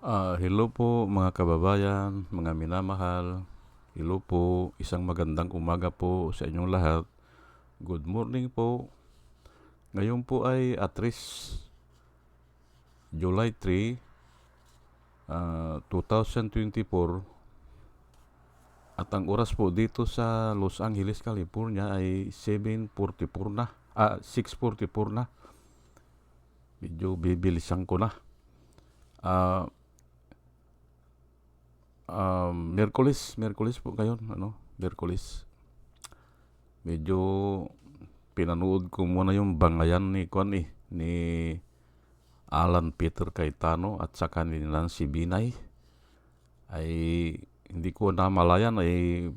Ah, hello po mga kababayan, mga minamahal. Hello po, isang magandang umaga po sa inyong lahat. Good morning po. Ngayon po ay Atris, July 3, ah, 2024. At ang oras po dito sa Los Angeles, California ay 7.44 na. Ah, 6.44 na. Medyo bibilisan ko na. Ah, um, Merkulis, Merkulis po ngayon, ano, Merkulis. Medyo pinanood ko muna yung bangayan ni Kwan eh, ni Alan Peter Cayetano at saka ni Nancy Binay. Ay hindi ko namalayan ay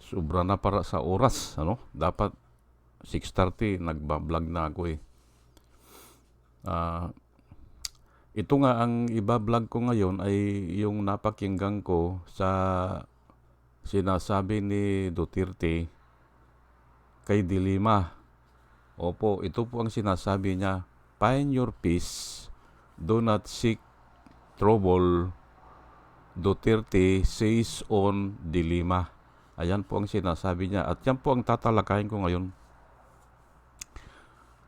sobra na para sa oras, ano? Dapat 6.30 nagbablog na ako eh. Ah, ito nga ang iba-vlog ko ngayon ay yung napakinggan ko sa sinasabi ni Duterte kay Dilima. Opo, ito po ang sinasabi niya. Find your peace. Do not seek trouble. Duterte says on Dilima. Ayan po ang sinasabi niya. At yan po ang tatalakayin ko ngayon.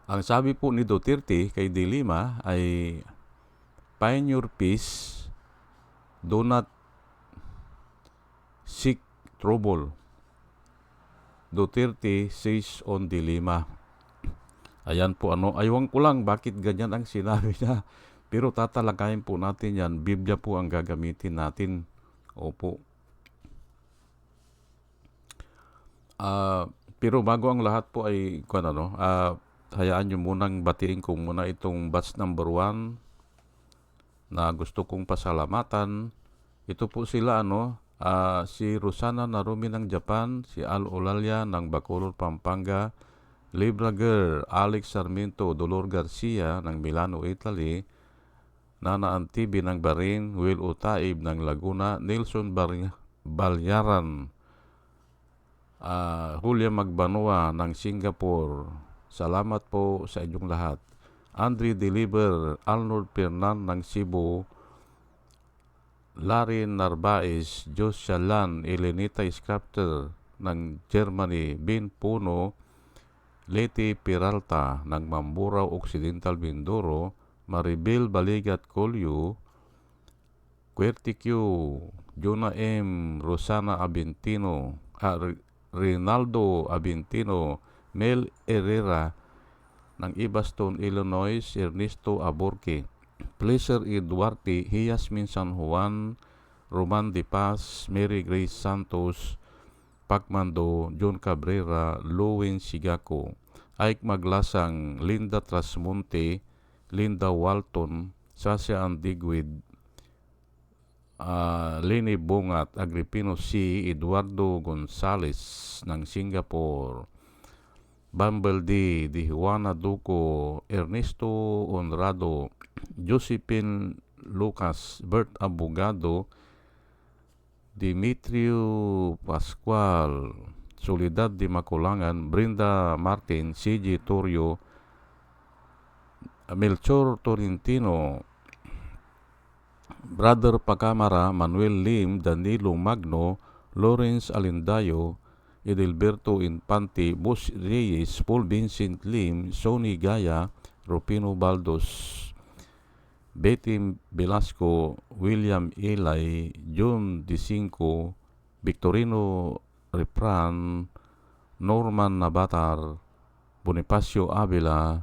Ang sabi po ni Duterte kay Dilima ay find your peace, do not seek trouble. Duterte says on Dilima. Ayan po ano, aywan ko lang bakit ganyan ang sinabi niya. Pero tatalakayin po natin yan. Biblia po ang gagamitin natin. Opo. Ah, pero bago ang lahat po ay, kung ano, ah, hayaan nyo munang batiin ko muna itong batch number 1 na gusto kong pasalamatan. Ito po sila ano, ah, si Rosana Narumi ng Japan, si Al Olalia ng Bacolod, Pampanga, Libra Girl, Alex Sarmiento, Dolor Garcia ng Milano, Italy, Nana Antibi ng Barin, Will Utaib ng Laguna, Nelson Bar- Balyaran, ah, Julia Magbanua ng Singapore. Salamat po sa inyong lahat. Andre Deliver, Arnold Pernan ng Cebu, Larry Narvaez, Jos Shalan, Elenita Scripter ng Germany, Bin Puno, Leti Peralta ng Mamburao Occidental Mindoro, Maribel Baligat Colio, Quertiquio, Jonah M. Rosana Abentino, ah, Rinaldo Abentino, Mel Herrera ng Ibaston, Illinois, Ernesto Aborque, Pleasure E. Duarte, Yasmin San Juan, Roman De Paz, Mary Grace Santos, Pacmando, John Cabrera, Lowen Sigako, Ike Maglasang, Linda Trasmonte, Linda Walton, Sasha Andigwid, ah, Leni Bongat, Agripino C. Eduardo Gonzales ng Singapore, Bumble D. Di Juana Duco, Ernesto Honrado, Josephine Lucas, Bert Abogado, Dimitrio Pascual, Soledad de Maculangan, Brenda Martin, CG Torrio, Melchor Torrentino, Brother Pacamara, Manuel Lim, Danilo Magno, Lawrence Alindayo, Edelberto Infante, Bus Reyes, Paul Vincent Lim, Sonny Gaya, Rupino Baldos, Betty Velasco, William Eli, John DeCinco, Victorino Repran, Norman Nabatar, Bonifacio Avila,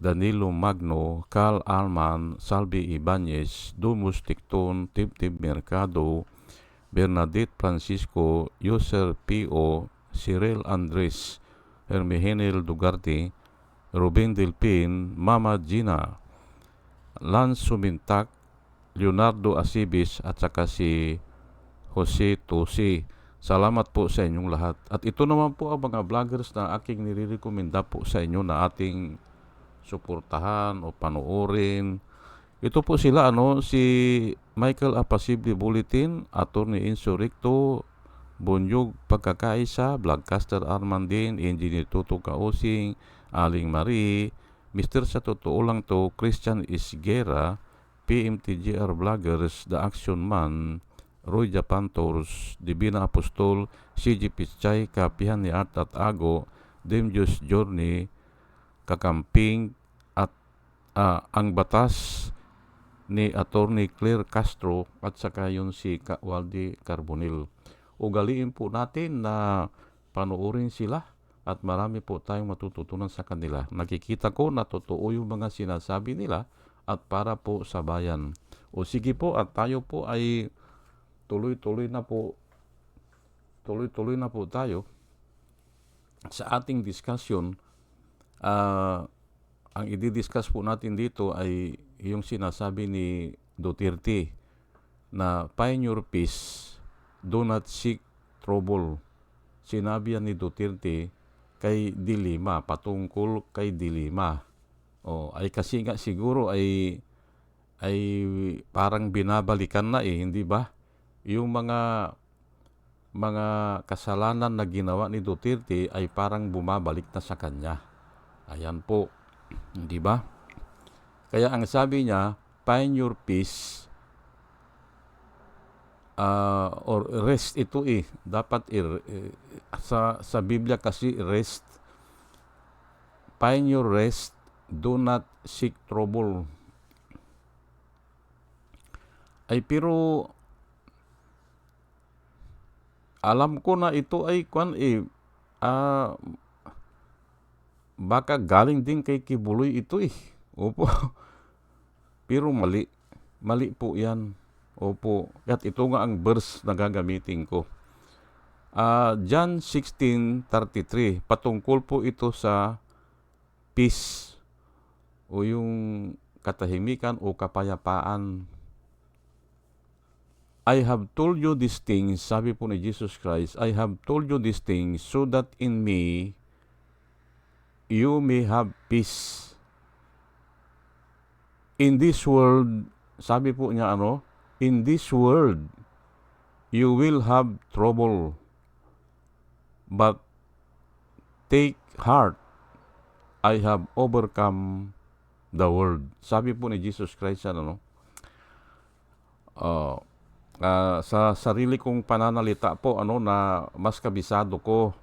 Danilo Magno, Carl Alman, Salvi Ibanez, Dumus Ticton, Tibtib Mercado, Bernadette Francisco, Yoser P.O., Cyril Andres, Hermihenel Dugarte, Ruben Delpin, Mama Gina, Lance Sumintak, Leonardo Asibis at saka si Jose Tosi. Salamat po sa inyong lahat. At ito naman po ang mga vloggers na aking nirirekomenda po sa inyo na ating suportahan o panoorin. Ito po sila ano si Michael Apasible Bulletin, Attorney Insurrecto, Bunyog Pagkakaisa, Vlogcaster Armandin, Engineer Tuto Kaosing, Aling Marie, Mr. Sa totoo lang to, Christian Isguera, PMTGR Vloggers, The Action Man, Roy Japantors, Divina Apostol, CG Pichay, Kapihan ni Art at Ago, Demjus Journey, Kakamping, at ah, ang batas ni Attorney Claire Castro at saka yun si Waldi Carbonil. Ugaliin po natin na panoorin sila at marami po tayong matututunan sa kanila. Nakikita ko na totoo yung mga sinasabi nila at para po sa bayan. O sige po at tayo po ay tuloy-tuloy na po tuloy-tuloy na po tayo sa ating discussion. Ah, ang i-discuss po natin dito ay yung sinasabi ni Duterte na find your peace, do not seek trouble. Sinabi yan ni Duterte kay Dilima, patungkol kay Dilima. O, ay kasi nga siguro ay ay parang binabalikan na eh, hindi ba? Yung mga mga kasalanan na ginawa ni Duterte ay parang bumabalik na sa kanya. Ayan po, hindi ba? Kaya ang sabi niya, find your peace ah, or rest ito eh. Dapat i- eh, sa sa Biblia kasi rest find your rest, do not seek trouble. Ay pero alam ko na ito ay kwan eh ah, baka galing din kay Kibuloy ito eh. Opo. Pero mali. Mali po yan. Opo. At ito nga ang verse na gagamitin ko. Ah, John 16.33. Patungkol po ito sa peace o yung katahimikan o kapayapaan. I have told you these things, sabi po ni Jesus Christ, I have told you these things so that in me you may have peace. In this world, sabi po niya ano, in this world, you will have trouble. But take heart, I have overcome the world. Sabi po ni Jesus Christ, ano, no? Ah, ah, sa sarili kong pananalita po, ano, na mas kabisado ko,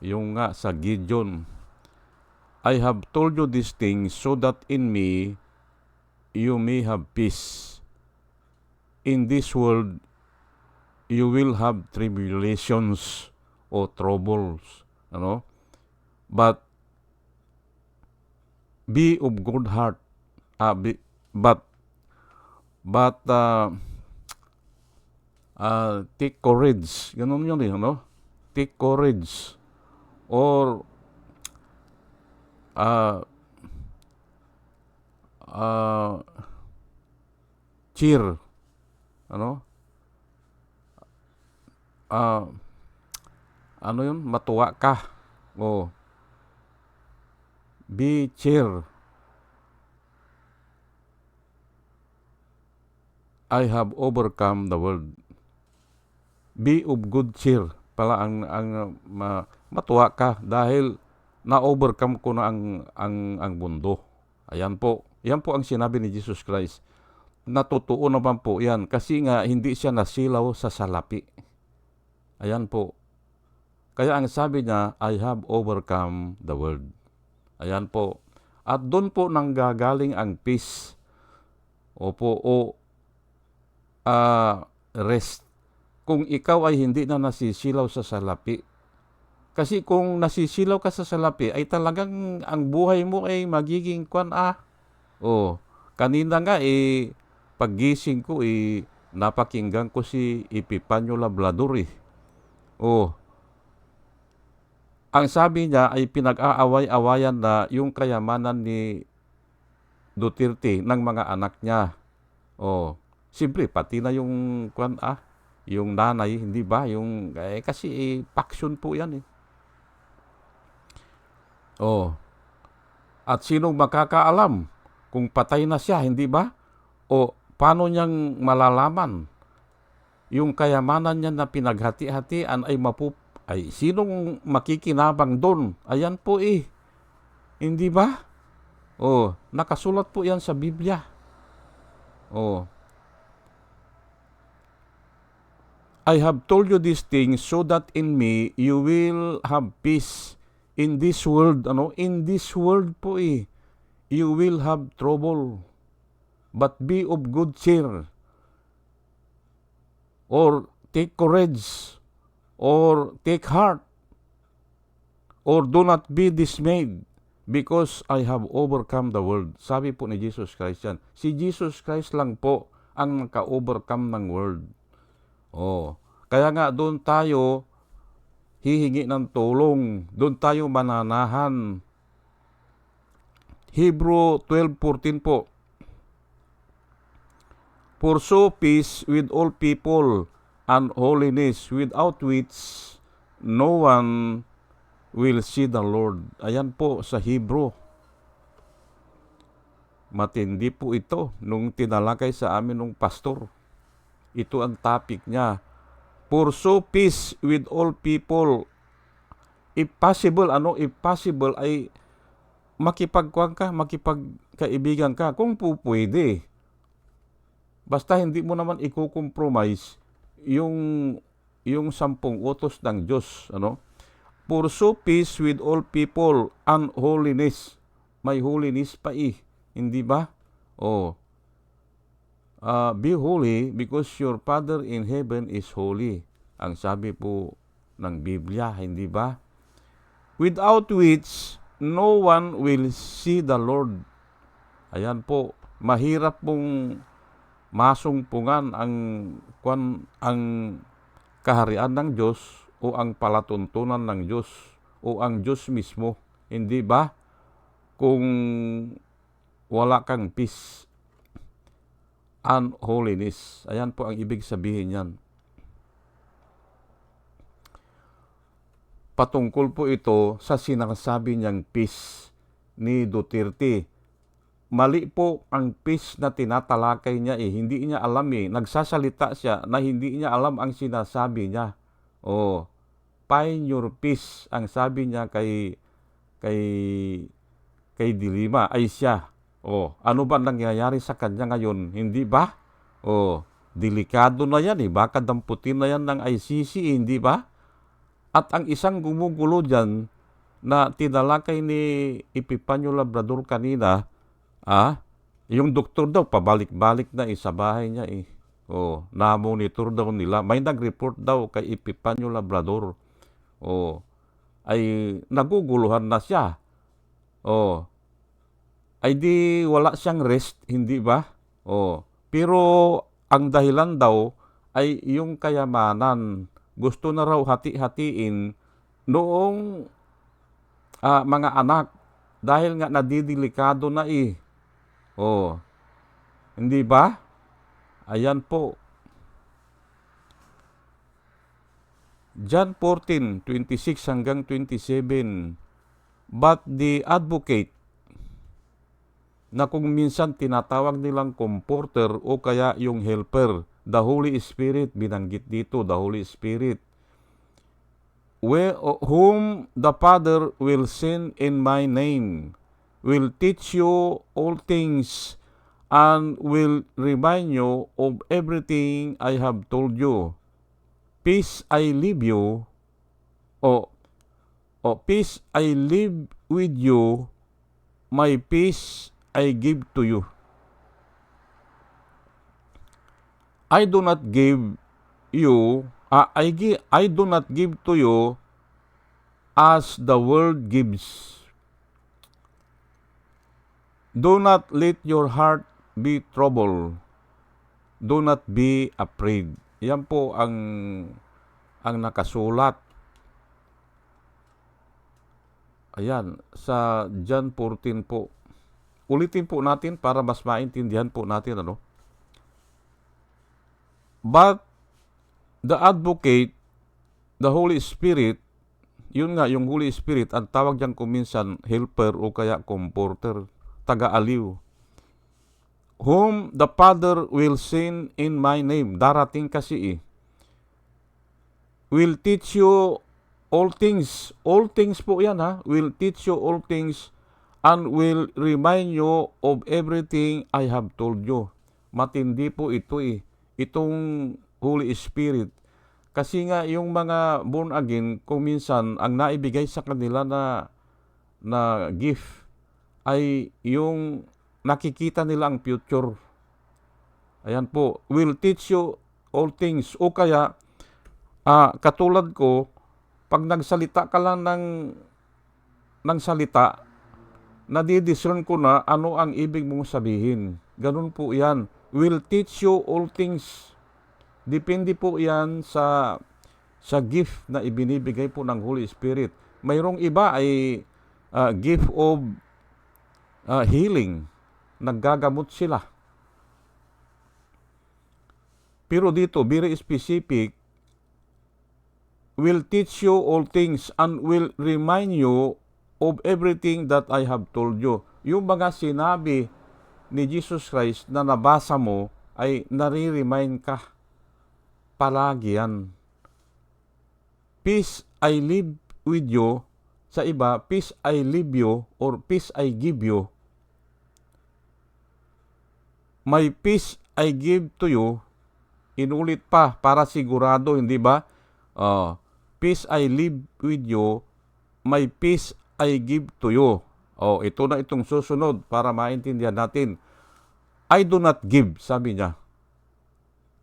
yung nga sa Gideon, I have told you these things so that in me you may have peace. In this world you will have tribulations or troubles, ano? But be of good heart. Ah, be, but but uh, uh, take courage. Ganun yun eh, ano? Take courage. Or uh, uh, cheer. Ano? Ah, ano yun? Matuwa ka. O, be cheer. I have overcome the world. Be of good cheer. Pala ang, ang uh, ma, matuwa ka dahil na-overcome ko na ang, ang, ang mundo. Ayan po. Yan po ang sinabi ni Jesus Christ. Natotoo naman po yan kasi nga hindi siya nasilaw sa salapi. Ayan po. Kaya ang sabi niya, I have overcome the world. Ayan po. At doon po nanggagaling ang peace. Opo, o ah, rest. Kung ikaw ay hindi na nasisilaw sa salapi. Kasi kung nasisilaw ka sa salapi, ay talagang ang buhay mo ay magiging kwan ah. Oh, kanina nga eh, paggising ko eh, napakinggan ko si Epipanyo Labrador eh. Oh, ang sabi niya ay pinag-aaway-awayan na yung kayamanan ni Duterte ng mga anak niya. Oh, siyempre pati na yung kwan ah, yung nanay, hindi ba? Yung eh, kasi eh, paksyon po 'yan eh. Oh. At sino makakaalam kung patay na siya, hindi ba? O paano niyang malalaman yung kayamanan niya na pinaghati-hatian ay mapup ay sinong makikinabang doon? Ayan po eh. Hindi ba? Oh, nakasulat po 'yan sa Biblia. Oh. I have told you these things so that in me you will have peace. In this world, ano? In this world po eh. You will have trouble. But be of good cheer. Or take courage. Or take heart. Or do not be dismayed because I have overcome the world. Sabi po ni Jesus Christ yan. Si Jesus Christ lang po ang maka-overcome ng world. Oh, kaya nga doon tayo hihingi ng tulong. Doon tayo mananahan. Hebrew 12:14 po. Pursue peace with all people and holiness without which no one will see the Lord. Ayan po sa Hebrew. Matindi po ito nung tinalakay sa amin ng pastor. Ito ang topic niya. Pursue peace with all people. If possible, ano, if possible ay makipagkuhan ka, makipagkaibigan ka kung po pwede. Basta hindi mo naman i-compromise yung yung sampung utos ng Diyos, ano? Pursue peace with all people and holiness. May holiness pa eh, hindi ba? Oh, uh, be holy because your Father in heaven is holy. Ang sabi po ng Biblia, hindi ba? Without which no one will see the Lord. Ayan po, mahirap pong masungpungan ang kwan ang kaharian ng Diyos o ang palatuntunan ng Diyos o ang Diyos mismo. Hindi ba? Kung wala kang peace and holiness. Ayan po ang ibig sabihin niyan. Patungkol po ito sa sinasabi niyang peace ni Duterte. Mali po ang peace na tinatalakay niya eh. Hindi niya alam eh. Nagsasalita siya na hindi niya alam ang sinasabi niya. Oh, find your peace ang sabi niya kay kay kay Dilima ay siya Oh, ano ba nangyayari sa kanya ngayon? Hindi ba? Oh, delikado na yan eh. Baka damputin na yan ng ICC, eh, hindi ba? At ang isang gumugulo dyan na tinalakay ni Epipanyo Labrador kanina, ah, yung doktor daw, pabalik-balik na eh, sa bahay niya eh. Oh, na-monitor daw nila. May nag-report daw kay Epipanyo Labrador. Oh, ay naguguluhan na siya. Oh, ay di wala siyang rest, hindi ba? Oh, pero ang dahilan daw ay yung kayamanan. Gusto na raw hati-hatiin noong uh, mga anak dahil nga nadidelikado na eh. Oh, hindi ba? Ayan po. John 14:26 hanggang 27. But the advocate na kung minsan tinatawag nilang comforter o kaya yung helper. The Holy Spirit, binanggit dito, the Holy Spirit. Where, whom the Father will send in my name, will teach you all things, and will remind you of everything I have told you. Peace I leave you, o, o peace I leave with you, my peace I give to you. I do not give you, uh, I, give, I do not give to you as the world gives. Do not let your heart be troubled. Do not be afraid. Yan po ang ang nakasulat. Ayan, sa John 14 po. Ulitin po natin para mas maintindihan po natin ano. But the advocate, the Holy Spirit, yun nga, yung Holy Spirit, ang tawag dyan kuminsan helper o kaya comforter, taga-aliw. Whom the Father will send in my name. Darating kasi eh. Will teach you all things. All things po yan ha. Will teach you all things and will remind you of everything I have told you. matindi po ito eh. Itong Holy Spirit. Kasi nga yung mga born again, kung minsan ang naibigay sa kanila na na gift ay yung nakikita nila ang future. Ayan po, will teach you all things. O kaya, ah, katulad ko, pag nagsalita ka lang ng, ng salita, nadidiscern ko na ano ang ibig mong sabihin. Ganun po yan. Will teach you all things. Depende po yan sa sa gift na ibinibigay po ng Holy Spirit. Mayroong iba ay ah, gift of ah, healing. Naggagamot sila. Pero dito, very specific, will teach you all things and will remind you of everything that I have told you. Yung mga sinabi ni Jesus Christ na nabasa mo ay nare-remind ka. Palagi yan. Peace I live with you. Sa iba, peace I leave you or peace I give you. My peace I give to you. Inulit pa para sigurado, hindi ba? Ah, peace I live with you. My peace I give to you. Oh, ito na itong susunod para maintindihan natin. I do not give, sabi niya,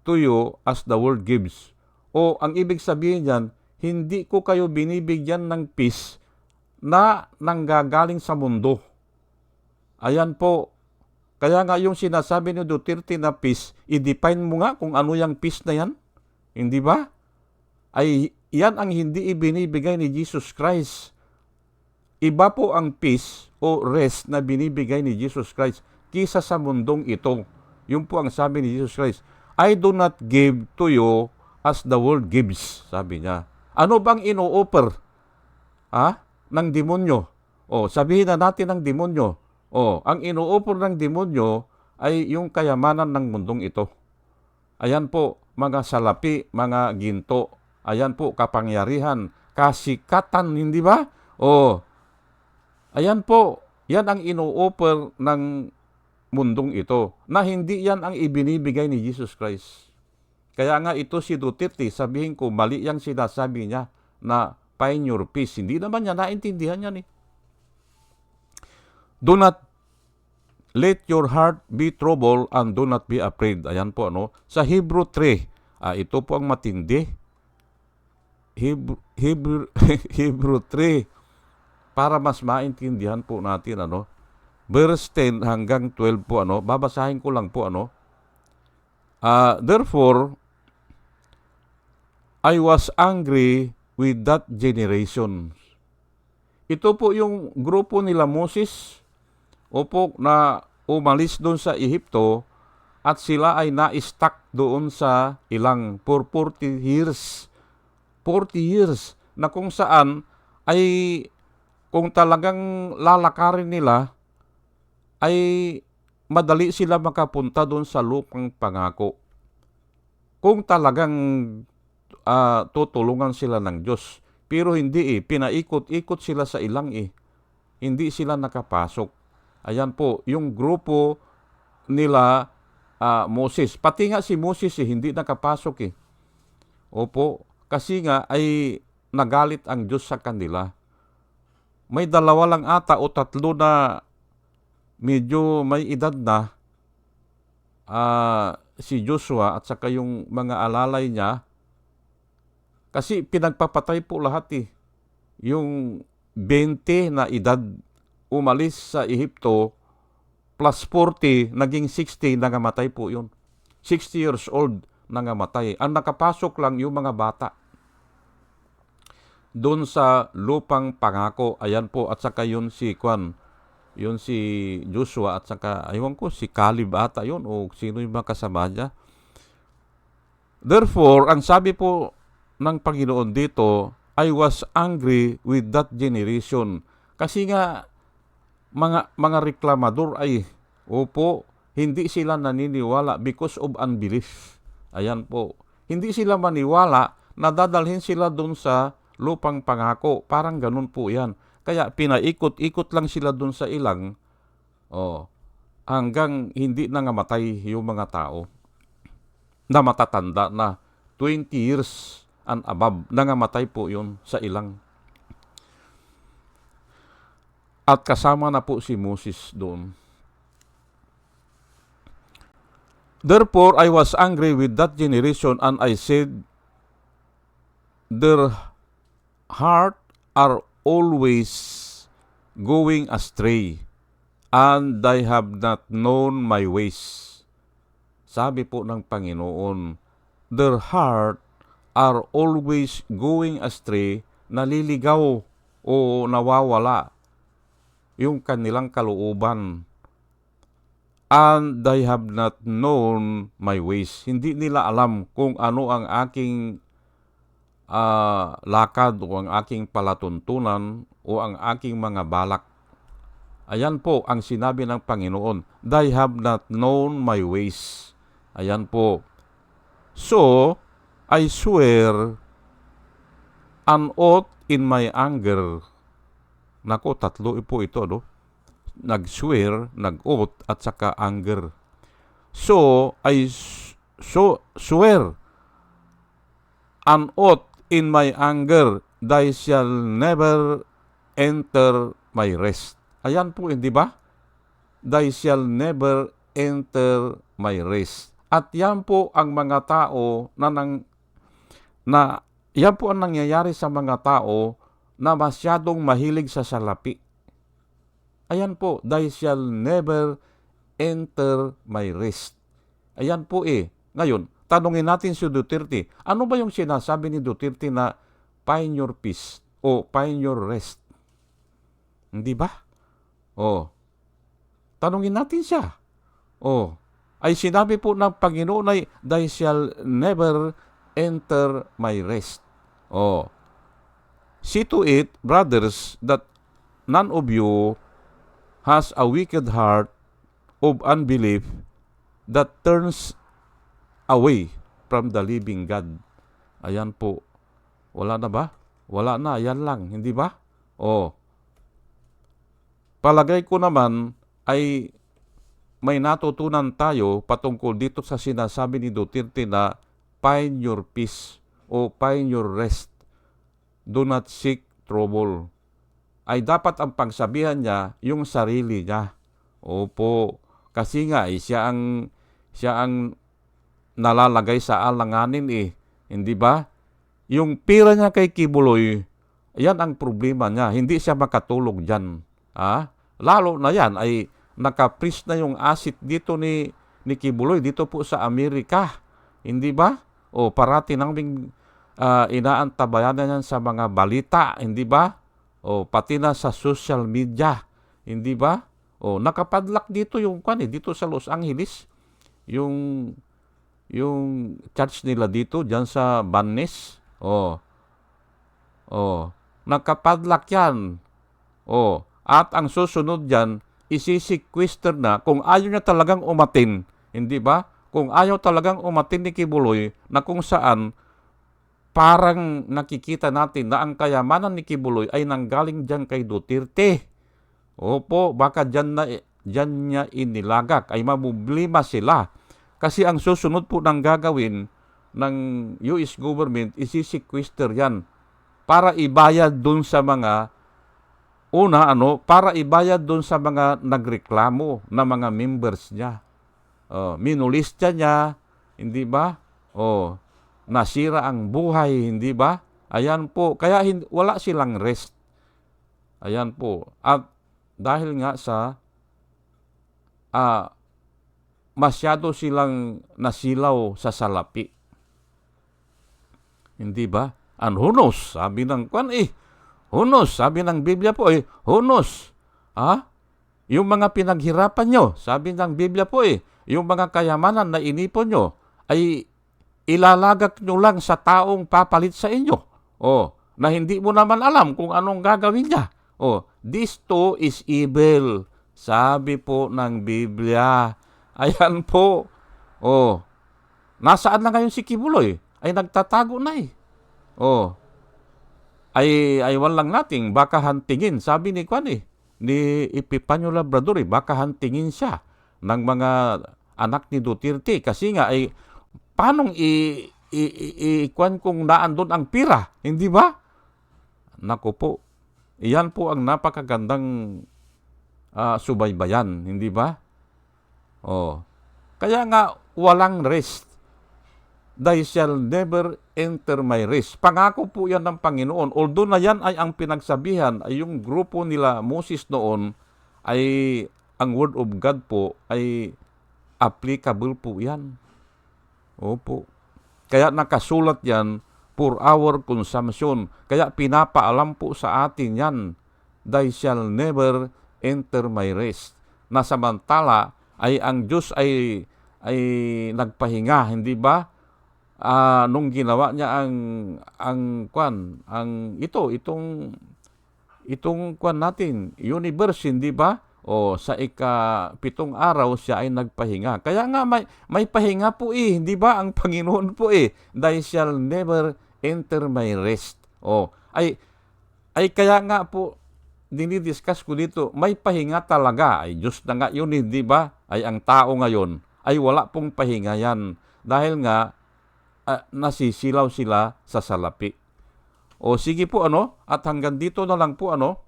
to you as the world gives. O ang ibig sabihin niyan, hindi ko kayo binibigyan ng peace na nanggagaling sa mundo. Ayan po. Kaya nga yung sinasabi ni Duterte na peace, i-define mo nga kung ano yung peace na yan. Hindi ba? Ay yan ang hindi ibinibigay ni Jesus Christ. Iba po ang peace o rest na binibigay ni Jesus Christ kisa sa mundong ito. Yun po ang sabi ni Jesus Christ. I do not give to you as the world gives, sabi niya. Ano bang ino-offer? Ha? Ng demonyo. O, sabihin na natin ng demonyo. O, ang ino-offer ng demonyo ay yung kayamanan ng mundong ito. Ayan po, mga salapi, mga ginto. Ayan po, kapangyarihan, kasikatan, hindi ba? O, ayan po, yan ang ino-offer ng mundong ito na hindi yan ang ibinibigay ni Jesus Christ. Kaya nga ito si Duterte, sabihin ko, mali yung sinasabi niya na find your peace. Hindi naman niya naintindihan yan eh. Do not let your heart be troubled and do not be afraid. Ayan po, ano? Sa Hebrew 3, ah, ito po ang matindi. Hebrew, Hebrew, Hebrew 3, para mas maintindihan po natin, ano? Verse 10 hanggang 12 po, ano? Babasahin ko lang po, ano? Ah, therefore, I was angry with that generation. Ito po yung grupo nila Moses, opo, na umalis doon sa Ehipto at sila ay na-stuck doon sa ilang for 40 years. 40 years na kung saan ay kung talagang lalakarin nila ay madali sila makapunta doon sa lupang pangako. Kung talagang ah, tutulungan sila ng Diyos. Pero hindi eh, pinaikot-ikot sila sa ilang eh. Hindi sila nakapasok. Ayan po, yung grupo nila ah, Moses. Pati nga si Moses eh, hindi nakapasok eh. Opo, kasi nga ay nagalit ang Diyos sa kanila. May dalawa lang ata o tatlo na medyo may edad na ah, si Joshua at saka yung mga alalay niya kasi pinagpapatay po lahat eh. Yung 20 na edad umalis sa Ehipto plus 40 naging 60 nangamatay po yun. 60 years old nangamatay. Ang nakapasok lang yung mga bata. Doon sa lupang pangako, ayan po, at saka yun si Kwan, yun si Joshua at saka aywan ko si Caleb ata yun o sino yung mga kasama niya. Therefore, ang sabi po ng Panginoon dito, I was angry with that generation. Kasi nga mga mga reklamador ay opo, hindi sila naniniwala because of unbelief. Ayan po. Hindi sila maniwala na dadalhin sila doon sa lupang pangako. Parang ganun po yan. Kaya pinaikot-ikot lang sila doon sa ilang. Oh. hanggang hindi nangamatay yung mga tao na matatanda na 20 years and above nangamatay po yun sa ilang at kasama na po si Moses doon Therefore I was angry with that generation and I said their heart are always going astray and they have not known my ways. Sabi po ng Panginoon, their heart are always going astray, naliligaw o nawawala yung kanilang kalooban. And they have not known my ways. Hindi nila alam kung ano ang aking ah, lakad o ang aking palatuntunan o ang aking mga balak. Ayan po ang sinabi ng Panginoon. They have not known my ways. Ayan po. So, I swear an oath in my anger. Nako, tatlo po ito, no? Nag-swear, nag-oath, at saka anger. So, I so swear an oath in my anger, they shall never enter my rest. Ayan po, hindi ba? They shall never enter my rest. At yan po ang mga tao na nang na yan po ang nangyayari sa mga tao na masyadong mahilig sa salapi. Ayan po, they shall never enter my rest. Ayan po eh. Ngayon, tanungin natin si Duterte, ano ba yung sinasabi ni Duterte na find your peace o find your rest? Hindi ba? Oh. Tanungin natin siya. Oh. Ay sinabi po ng Panginoon ay, they shall never enter my rest. Oh. See to it, brothers, that none of you has a wicked heart of unbelief that turns away from the living God. Ayan po. Wala na ba? Wala na, ayan lang, hindi ba? Oh. Palagay ko naman ay may natutunan tayo patungkol dito sa sinasabi ni Duterte na find your peace o find your rest. Do not seek trouble. Ay dapat ang pagsabihan niya yung sarili niya. Opo, kasi nga eh, siya ang siya ang nalalagay sa alanganin eh. Hindi ba? Yung pira niya kay Kibuloy, yan ang problema niya. Hindi siya makatulog dyan. Ah? Lalo na yan ay nakapris na yung asset dito ni, ni Kibuloy dito po sa Amerika. Hindi ba? O parati naming uh, inaantabayan na yan sa mga balita. Hindi ba? O pati na sa social media. Hindi ba? O nakapadlak dito yung kwan eh, dito sa Los Angeles. Yung yung church nila dito diyan sa Banes. Oh. Oh, nakapadlak 'yan. Oh, at ang susunod diyan isisequester na kung ayaw niya talagang umatin, hindi ba? Kung ayaw talagang umatin ni Kibuloy na kung saan parang nakikita natin na ang kayamanan ni Kibuloy ay nanggaling diyan kay Duterte. Opo, baka diyan na diyan niya inilagak ay mabublima sila. Kasi ang susunod po ng gagawin ng US government isisequester yan para ibayad dun sa mga una ano para ibayad dun sa mga nagreklamo na mga members niya. Oh, minulista niya, hindi ba? Oh, nasira ang buhay, hindi ba? Ayan po, kaya hindi, wala silang rest. Ayan po. At dahil nga sa ah masyado silang nasilaw sa salapi. Hindi ba? And hunos, sabi ng kwan eh. Hunos, sabi ng Biblia po eh. Hunos. Ha? Yung mga pinaghirapan nyo, sabi ng Biblia po eh. Yung mga kayamanan na inipon nyo, ay ilalagak nyo lang sa taong papalit sa inyo. Oh, na hindi mo naman alam kung anong gagawin niya. Oh, this too is evil. Sabi po ng Biblia. Ayan po. Oh. Nasaan na ngayon si Kibuloy? Ay nagtatago na eh. Oh. Ay ay walang nating baka hantingin. Sabi ni Kwan eh, ni Epipanyo Labrador eh, baka hantingin siya ng mga anak ni Duterte kasi nga ay paano i i, i, i kwan kung naandun ang pira, hindi ba? Nako po. Iyan po ang napakagandang ah, subaybayan, hindi ba? Oh. Kaya nga walang rest. They shall never enter my rest. Pangako po yan ng Panginoon. Although na yan ay ang pinagsabihan, ay yung grupo nila Moses noon, ay ang word of God po ay applicable po yan. Opo. Kaya nakasulat yan for our consumption. Kaya pinapaalam po sa atin yan, They shall never enter my rest. Na samantala ay ang Diyos ay ay nagpahinga, hindi ba? Ah, nung ginawa niya ang ang kwan, ang ito, itong itong kwan natin, universe, hindi ba? O sa ika pitong araw siya ay nagpahinga. Kaya nga may may pahinga po eh, hindi ba? Ang Panginoon po eh, they shall never enter my rest. O ay ay kaya nga po dinidiscuss ko dito, may pahinga talaga. Ay Diyos na nga yun, hindi ba? Ay ang tao ngayon ay wala pong pahinga yan. Dahil nga ah, nasisilaw sila sa salapi. O sige po ano, at hanggang dito na lang po ano,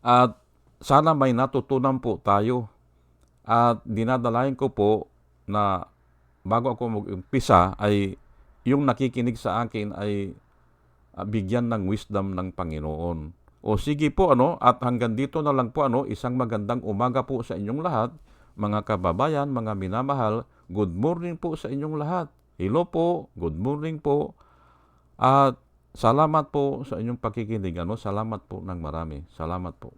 at sana may natutunan po tayo. At dinadalayan ko po na bago ako mag-umpisa ay yung nakikinig sa akin ay bigyan ng wisdom ng Panginoon. O sige po ano, at hanggang dito na lang po ano, isang magandang umaga po sa inyong lahat, mga kababayan, mga minamahal, good morning po sa inyong lahat. Hello po, good morning po. At salamat po sa inyong pakikinig. Ano? Salamat po ng marami. Salamat po.